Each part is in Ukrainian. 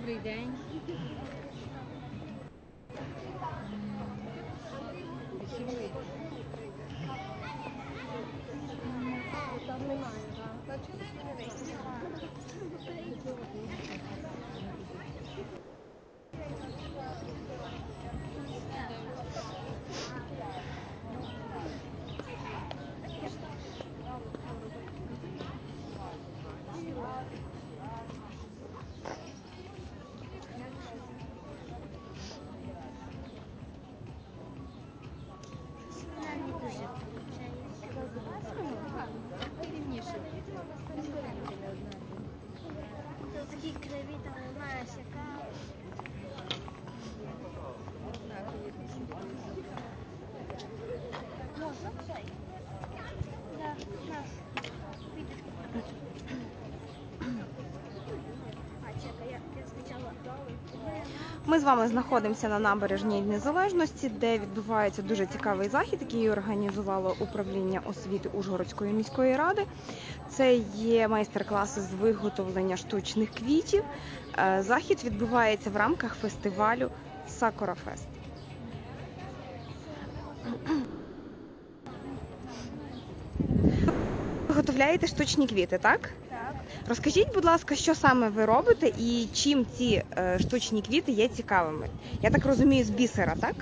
Добрий день. Такі криві там немає яка. Можна цей? Да, на. А, чекай, я, я спочатку Ми з вами знаходимося на набережній Незалежності, де відбувається дуже цікавий захід, який організувало управління освіти Ужгородської міської ради. Це є майстер-класи з виготовлення штучних квітів. Е, Захід відбувається в рамках фестивалю Сакура Фест. Виготовляєте штучні квіти, так? Так. Розкажіть, будь ласка, що саме ви робите і чим ці е, штучні квіти є цікавими? Я так розумію, з бісера, так?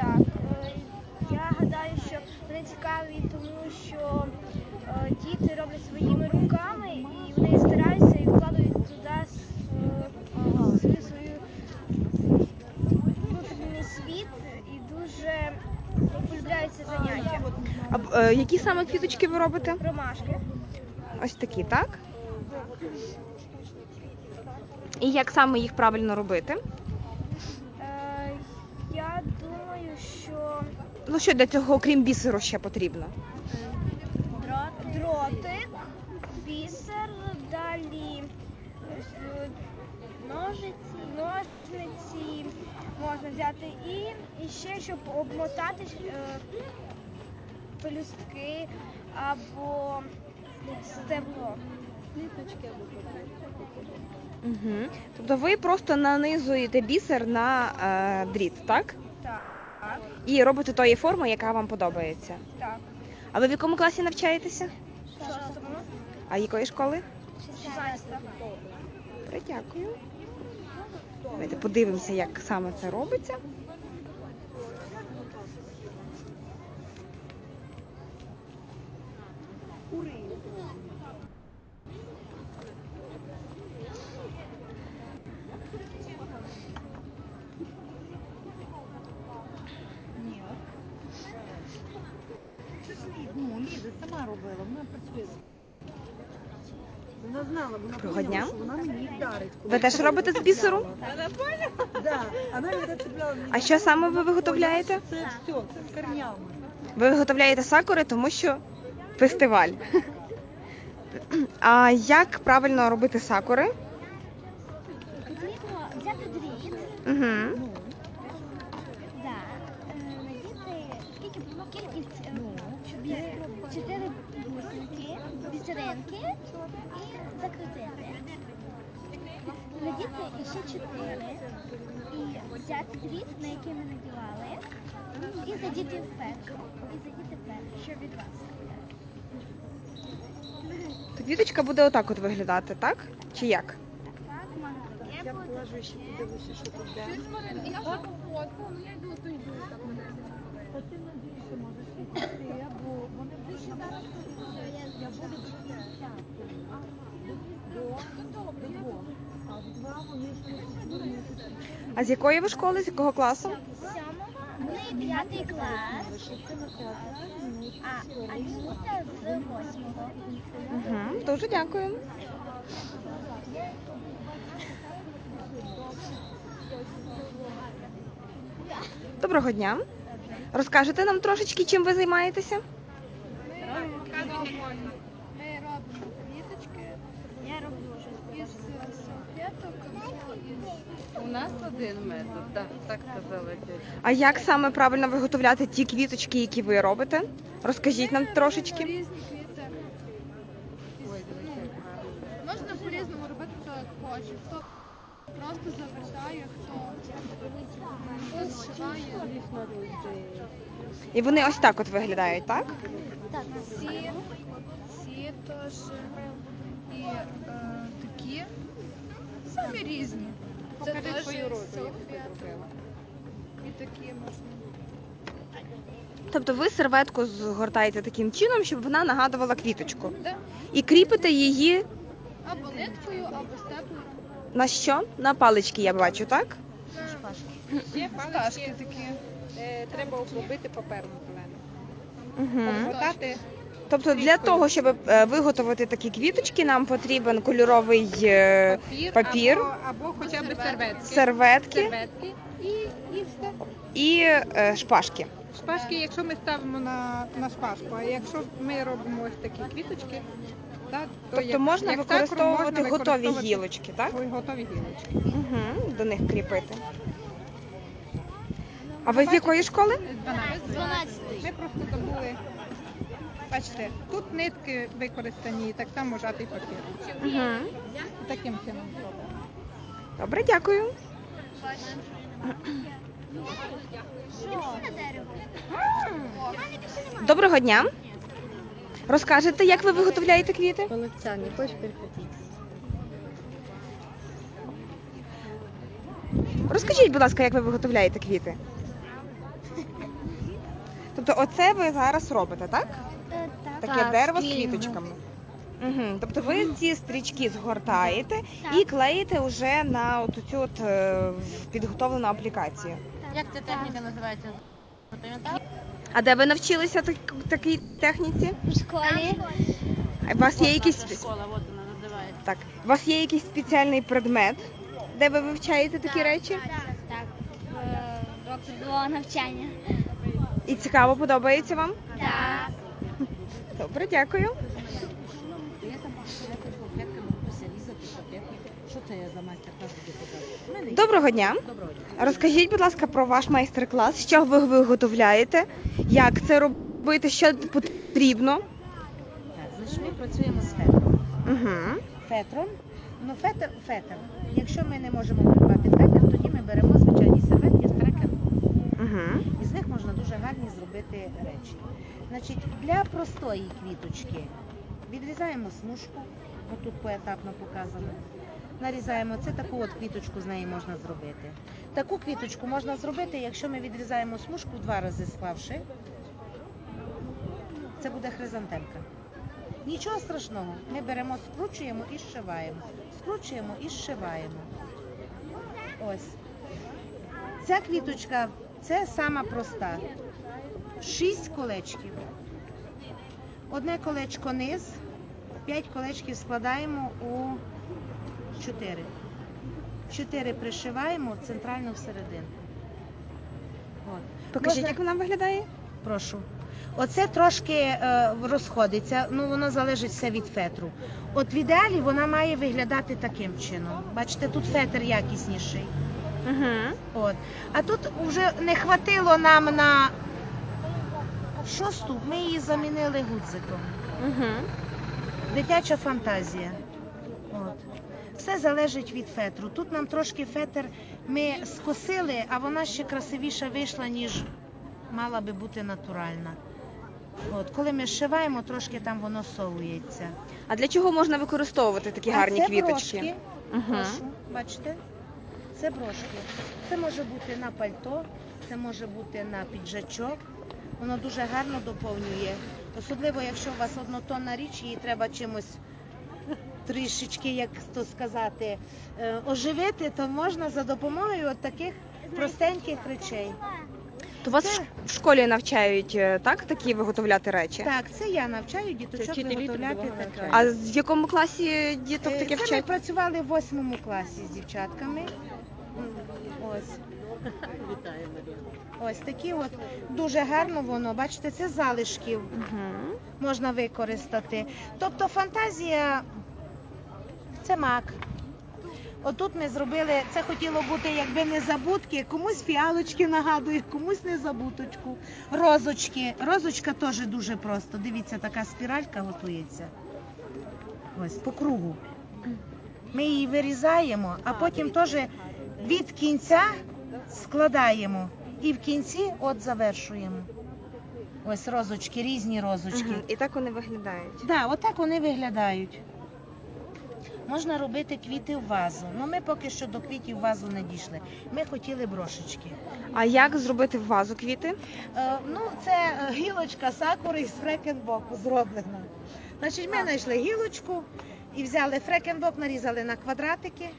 Так, е, я гадаю, що вони цікаві, тому що е, діти роблять своїми руками і вони стараються і вкладають туди с- свою, свою внутрішній світ і дуже полюбляють це заняття. А е, які саме квіточки ви робите? Ромашки. Ось такі, так? І як саме їх правильно робити? Е, я думаю, що Ну що для цього, окрім бісеру, ще потрібно? дротик, бісер, далі е, ножиці, ножниці можна взяти і, і ще щоб обмотати е, пелюстки або стебло. Угу. Тобто ви просто нанизуєте бісер на е, дріт, так? Так, І робите тої форми, яка вам подобається. так. А ви в якому класі навчаєтеся? Шостому, А якої школи? 16. Добре, дякую. Давайте подивимося, як саме це робиться. Ну, Ліза сама робила, вона працює. Вона знала, вона Доброго поняла, дня. що вона мені дарить. Ви теж робите з бісеру? Да, вона мене цепляла. А що саме ви виготовляєте? Це все, це з корнями. Ви виготовляєте сакури, тому що фестиваль. А як правильно робити сакури? Потрібно взяти дріт. Угу. Ну, Да. Е, Надіти скільки було кількість е, щоб є чотири бусинки, бісеринки і закрутити. Надіти іще чотири і взяти дріт, на який ми надівали, і задіти в петлю. І задіти петлю, що від вас. То квіточка буде отак от виглядати, так? Чи як? Так, можна. я положу ще подивлюся, що тут де. Я вже пофоткала, ну я йду, то йду. Та ти на більше можеш відійти, бо вони будуть зараз я буду до до до двох. А з якої ви школи, з якого класу? Сьомого, ми п'ятий клас, а Анюта з восьмого. Дуже дякую. Доброго дня. Розкажете нам трошечки, чим ви займаєтеся? Ми робимо квіточки. Я роблю щось. Із салфеток або із... У нас один метод, так, так казала тетя. А як саме правильно виготовляти ті квіточки, які ви робите? Розкажіть нам трошечки. Різні квіти. Із- ну, Можна по-різному робити, хто як хоче. Хто Просто завертає, хто зшиває. І вони ось так от виглядають, так? Так. Ці, ці теж і е, такі самі різні. Це теж салфетки. І такі можна. Тобто ви серветку згортаєте таким чином, щоб вона нагадувала квіточку. Да? І кріпите її Або ниткою, або степлером. на що? На палички, я бачу, так? Є палички такі. Е, Треба обробити папером зеленим. Угу. Обмотати Тобто для того, щоб е, виготовити такі квіточки, нам потрібен кольоровий е, папір, Папір. Або, або хоча б серветки. серветки Серветки і, і все. і е, шпажки. Шпажки, якщо ми ставимо на, на шпажку, а якщо ми робимо ось такі квіточки, так, то Тобто як- можна як використовувати можна готові використовувати гілочки, так? Готові гілочки. Угу. До них кріпити. А ви з якої школи? 12. Ми просто забули. Бачите, тут нитки використані, і так само жатий папір. Угу. Таким чином зробимо. Добре, дякую. Доброго дня. Розкажете, як ви виготовляєте квіти? Половцяне, хочешь перехватить? Розкажіть, будь ласка, як ви виготовляєте квіти? Тобто, оце ви зараз робите, так? Е, Таке Так, дерево з спільно. квіточками. Угу. Тобто ви ці стрічки згортаєте Так. і клеїте вже на от цю от е, підготовлену аплікацію. Як ця техніка називається? А де ви навчилися так, такій техніці? В школі. У вас є якийсь Наша школа, от вона називається. так, у вас є якийсь спеціальний предмет, де ви вивчаєте такі речі? Так, так. Е, Рок навчання. І цікаво, подобається вам? Так. Добре, дякую. Що це за майстер-клас? Доброго дня. Доброго дня. Розкажіть, будь ласка, про ваш майстер-клас, що ви виготовляєте, як це робити, що потрібно. Так, значить ми працюємо з фетром. Угу. Фетром, ну фетр, фетр. Якщо ми не можемо придбати фетр, тоді ми беремо звичайні серветки. Угу. Із них можна дуже гарні зробити речі. Значить, для простої квіточки відрізаємо смужку, отут поетапно показано. Нарізаємо це таку от квіточку з неї можна зробити. Таку квіточку можна зробити, якщо ми відрізаємо смужку два рази склавши. Це буде хризантемка. Нічого страшного. Ми беремо, скручуємо і зшиваємо. Скручуємо і зшиваємо. Ось. Ця квіточка це сама проста. Шість колечків. Одне колечко низ, п'ять колечків складаємо у чотири. Чотири пришиваємо центрально всередину. От. Покажіть, Можна- як вона виглядає. Прошу. Оце трошки е, розходиться, ну воно залежить все від фетру. От в ідеалі вона має виглядати таким чином. Бачите, тут фетр якісніший. Угу. От. А тут вже не хватило нам на шосту, ми її замінили гудзиком. Угу. Дитяча фантазія. От. Все залежить від фетру. Тут нам трошки фетр ми скосили, а вона ще красивіша вийшла, ніж мала би бути натуральна. От. Коли ми зшиваємо, трошки там воно совується. А для чого можна використовувати такі А гарні це квіточки? брошки. Угу. Прошу, бачите? Це брошки. Це може бути на пальто, це може бути на піджачок. Воно дуже гарно доповнює. Особливо, якщо у вас однотонна річ, її треба чимось трішечки, як то сказати, е, оживити, то можна за допомогою от таких простеньких речей. То вас Це- в школі навчають е, так такі виготовляти речі? Так, це я навчаю діточок вчителі виготовляти трудового таке. А з якому класі діток Е, таке Це ми вчать? працювали в восьмому класі з дівчатками. Ось. Вітаю. Ось такі от дуже гарно воно. Бачите, це з залишків Угу. можна використати. Тобто фантазія це мак. Отут ми зробили, це хотіло бути якби незабудки, комусь фіалочки нагадують, комусь незабуточку. Розочки. Розочка теж дуже просто. Дивіться, така спіралька готується. Ось по кругу. Ми її вирізаємо, а потім теж від кінця складаємо і в кінці от завершуємо. Ось розочки, різні розочки. Мгм. І так вони виглядають. Да, отак вони виглядають. Можна робити квіти в вазу. Ну ми поки що до квітів в вазу не дійшли. Ми хотіли брошечки. А як зробити в вазу квіти? Е, ну, це е, гілочка сакури із фрекенбоку зроблена. Значить, ми знайшли гілочку і взяли фрекенбок, нарізали на квадратики.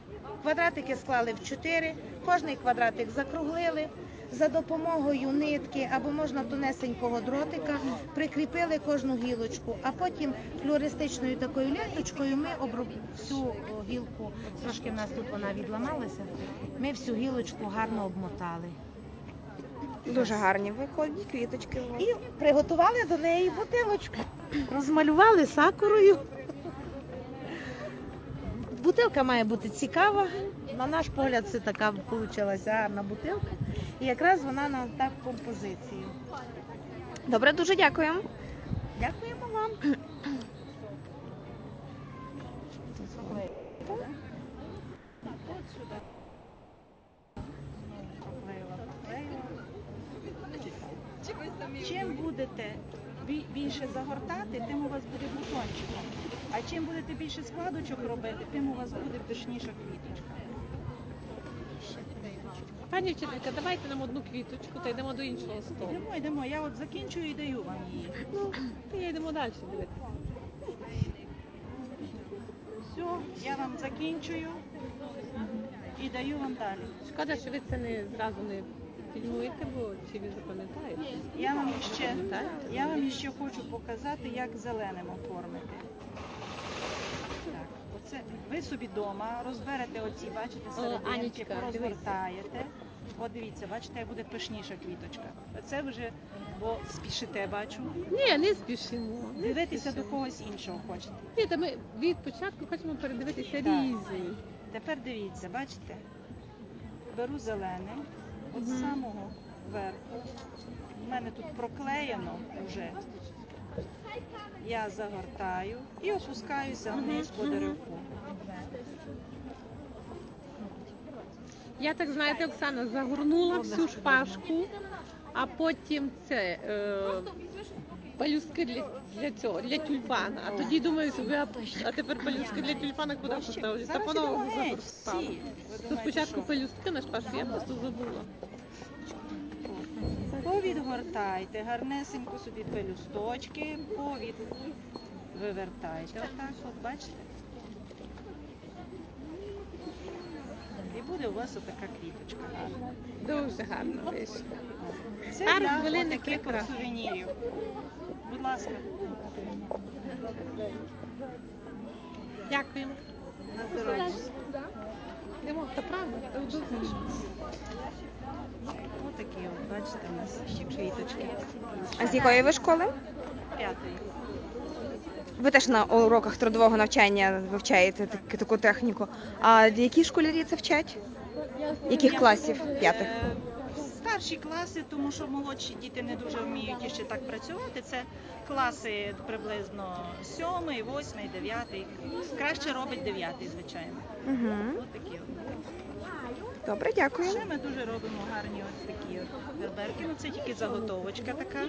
Квадратики склали в чотири, кожний квадратик закруглили. За допомогою нитки або можна тонесенького дротика прикріпили кожну гілочку, а потім флористичною такою ленточкою ми обробили всю гілку. Трошки в нас тут вона відламалася. Ми всю гілочку гарно обмотали. Дуже гарні виходять квіточки. І приготували до неї бутилочку. Розмалювали сакурою. Бутилка має бути цікава. На наш погляд, це така вийшла гарна бутилка. І якраз вона на так композицію. Добре, дуже дякуємо. Дякуємо вам. Чим будете більше загортати, тим у вас буде бутончиком. А чим будете більше складочок робити, тим у вас буде пишніша квіточка. Пані вчителька, давайте нам одну квіточку та йдемо до іншого столу. Йдемо, йдемо. Я от закінчую і даю вам її. Ну, та я йдемо далі дивитися. Все, я вам закінчую і даю вам далі. Шкода, що ви це не зразу не фільмуєте, бо чи ви запам'ятаєте? Я вам ще, я вам ще хочу показати, як зеленим оформити. Так, оце ви собі вдома розберете оці, бачите, серединки, розгортаєте. От дивіться, бачите, як буде пишніша квіточка. Це вже, бо спішите, бачу. Ні, не спішимо. не Дивитися до когось іншого хочете. Ні, та ми від початку хочемо передивитися різні. Тепер дивіться, бачите? Беру зелений, от з самого верху. У мене тут проклеєно вже. Я загортаю і опускаюся вниз по деревку. Я так знаєте, Оксана загорнула всю шпажку, а потім це е, палюстки для, для цього, для тюльпана. А тоді думаю собі, а, а тепер палюски для тюльпана куди поставити? Та по-новому спочатку палюстки на шпажку, я просто забула. Повідгортайте гарнесенько собі пелюсточки, повід вивертайте. Отак, от бачите? І у вас отака квіточка гарна. Дуже гарно вийшло. Це Пару для хвилин і таких от сувенірів. Будь ласка, Дякуємо. на здоров'я. Йдемо, та правда, та дуже. Отакі от, бачите, у нас квіточки. А з якої ви школи? П'ятої. Ви теж на уроках трудового навчання вивчаєте так- таку техніку. А які школярі це вчать? Яких класів? П'ятих? Е, Старші класи, тому що молодші діти не дуже вміють ще так працювати. Це класи приблизно сьомий, восьмий, дев'ятий. Краще робить дев'ятий, звичайно. Угу. Ось такі от. Добре, дякую. Ще ми дуже робимо гарні ось такі от ферберки. Ну це тільки заготовочка така.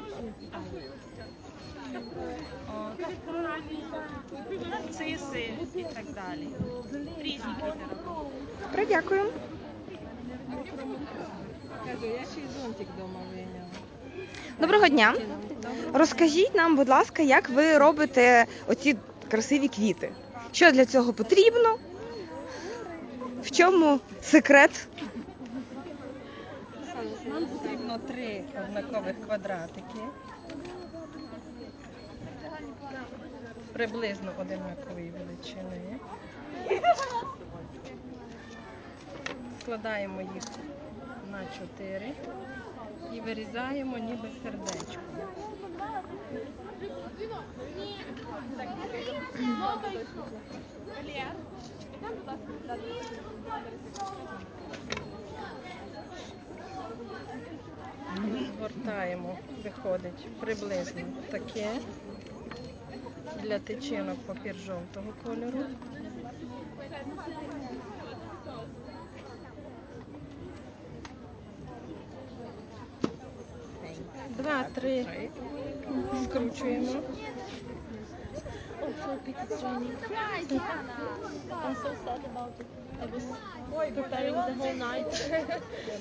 Нарциси і так далі. Різні квіти робимо. Добре, дякую. Кажу, я ще й зонтик вдома вийняла. Доброго дня. Розкажіть нам, будь ласка, як ви робите оці красиві квіти? Що для цього потрібно? В чому секрет? Нам потрібно три однакових квадратики. Приблизно одинакової величини. Складаємо їх на чотири і вирізаємо ніби сердечко. Згортаємо, виходить приблизно таке. Для тичинок папір жовтого кольору. Два, три. Скручуємо.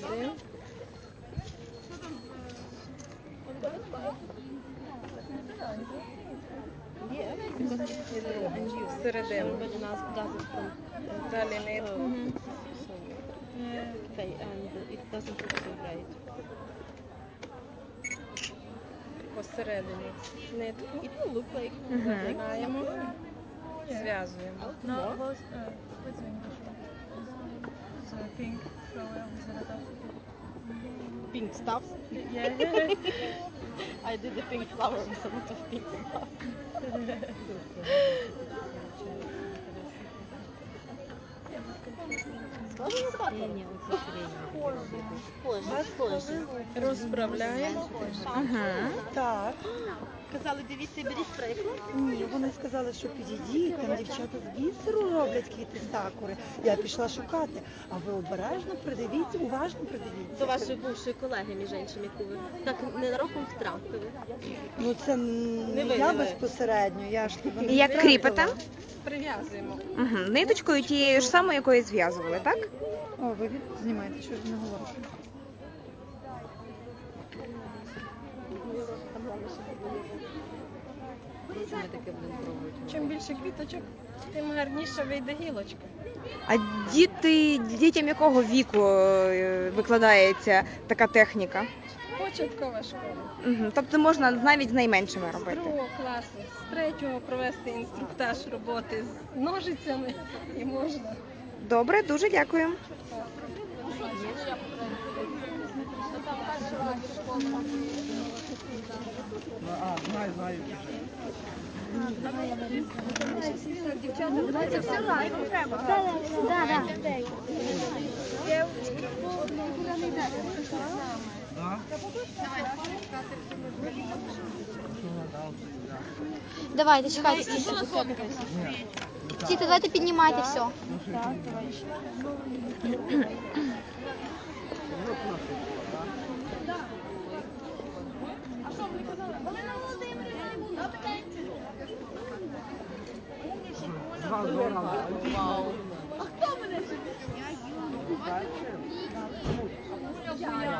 I'm whole night. Один. Всередину. Everybody else does it from Далі нитку. okay, and it doesn't look so great. Посередині нитку. It will look like Згинаємо. Зв'язуємо. pink stuff. I did the pink flower with a lot of pink stuff. Thank you. Розправляємо. Так. Казали, дивіться, беріть приклад. Ні, вони сказали, що підійдіть, там дівчата з бісеру роблять квіти сакури. Я пішла шукати. А ви обережно придивіться, уважно придивіться. До вашої бувшої колеги, між іншим, яку ви так ненароком втратили. Ну це Не я не безпосередньо, я ж тебе не І як кріпите? Прив'язуємо. Угу. Ниточкою тією ж самою, якою зв'язували, так? О, ви від- знімаєте, що ж не говорите. Чим більше квіточок, тим гарніше вийде гілочка. А діти, дітям якого віку е, викладається така техніка? Початкова школа. Угу. Тобто можна навіть з найменшими З робити. другого класу, з третього провести інструктаж роботи з ножицями і можна. Добре, дуже дякую. Давайте, чекайте, стійте. Стійте, давайте піднімайте все. Скільки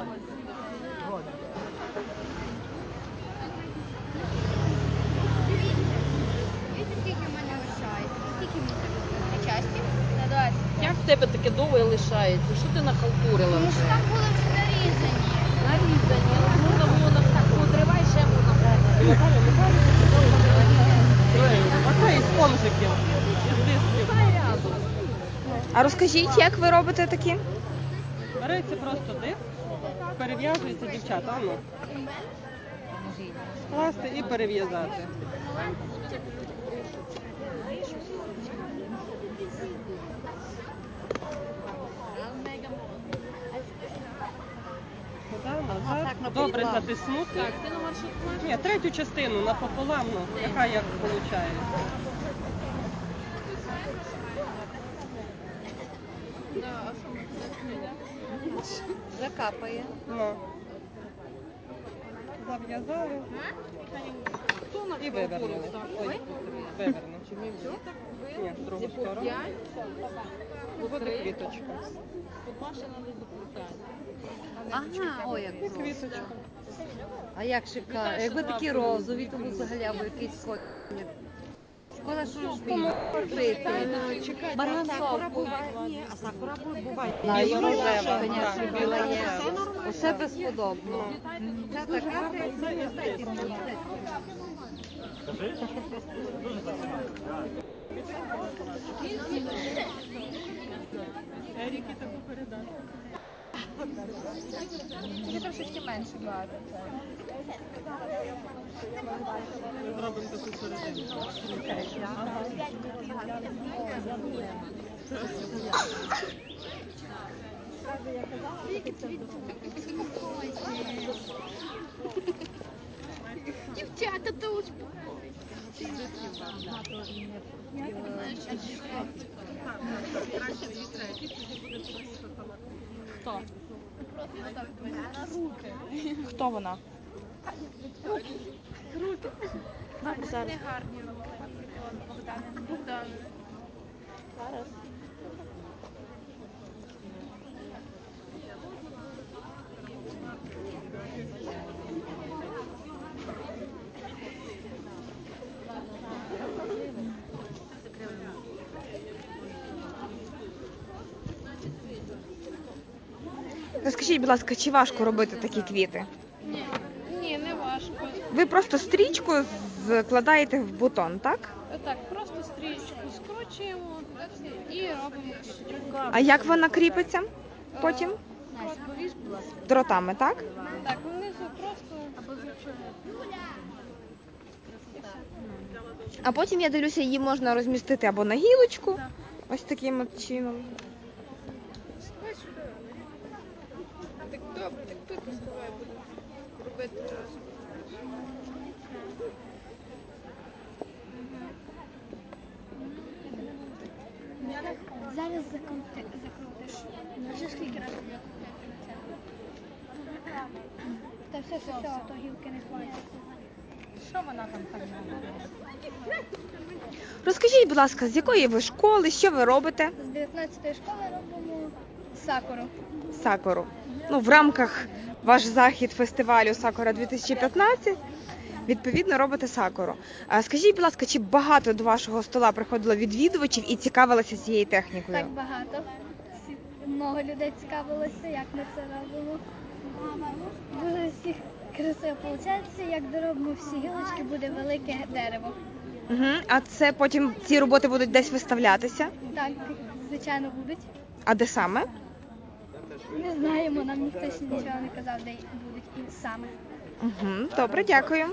тебе лишається? Що ти нахалтурила Тому що там були вже нарізані. Нарізані, можна було на так, потривай ще можна. Оце із спонжиків, із дисків. А розкажіть, як ви робите такі? Береться просто диск, перев'язується дівчата, ну. Скласти і перев'язати. Добре затиснути. Ні, третю частину напополам, ну, яка як виходить. Закапає. Ну. Зав'язали і вивернули. Ой, Ні, в другу сторону. Буде квіточка. Ага, ой, як квіточка. А як шикарно. Якби такі розові, то взагалі або якийсь кот. Шкода, що ж він пити. Баран буває. А сакура буває. Біла І рожева, звісно, біла є. Усе безподобно. Це така Еріки таку передати. Тільки трошечки таку середину. Дівчата, то уж Краще дві треті, тоді буде просто Хто? Хто вона? Зараз. Розкажіть, будь ласка, чи важко робити такі квіти? Ні, не важко. Ви просто стрічку складаєте в бутон, так? Так, просто стрічку скручуємо і робимо квіточок. А як вона кріпиться потім? Дротами, так? Так, внизу просто А потім я дивлюся, її можна розмістити або на гілочку, ось таким от чином. так добре, тут давай будемо робити разом. Зараз закрутиш. Вже скільки разів закрутити Та все, все, все, то гілки не хватить. Що вона там так Розкажіть, будь ласка, з якої ви школи, що ви робите? З 19-ї школи робимо сакуру. Сакуру. Ну, в рамках ваш захід фестивалю Сакура 2015. Відповідно, робите сакуру. А скажіть, будь ласка, чи багато до вашого стола приходило відвідувачів і цікавилися цією технікою? Так багато. Много людей цікавилося, як ми це робимо. Дуже всіх красиво виходить, як доробимо всі гілочки, буде велике дерево. Угу. А це потім ці роботи будуть десь виставлятися? Так, звичайно, будуть. А де саме? Не знаємо, нам ніхто ще нічого не казав, де будуть і саме. Угу. Добре, дякую.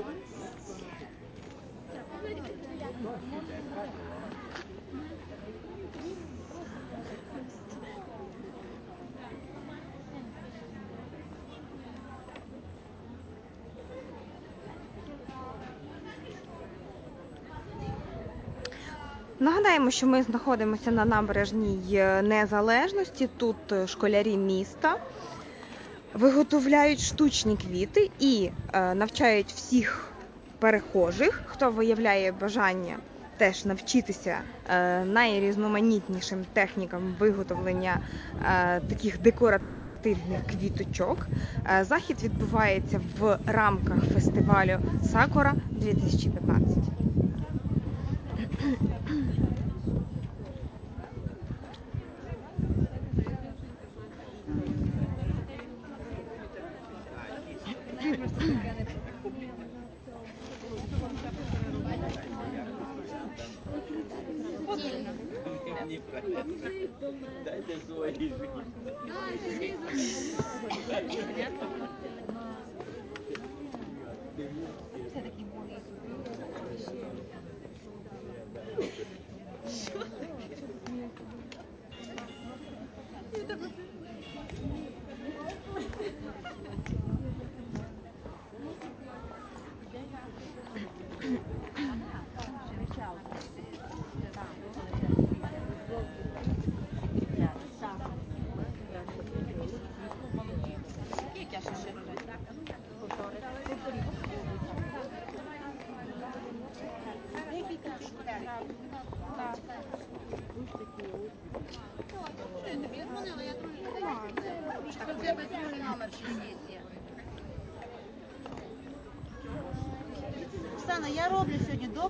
Нагадаємо, що ми знаходимося на набережній е, незалежності. Тут е, школярі міста виготовляють штучні квіти і е, навчають всіх перехожих, хто виявляє бажання теж навчитися найрізноманітнішим технікам виготовлення таких декоративних квіточок. Захід відбувається в рамках фестивалю Сакура 2015. Оксана, я роблю сьогодні до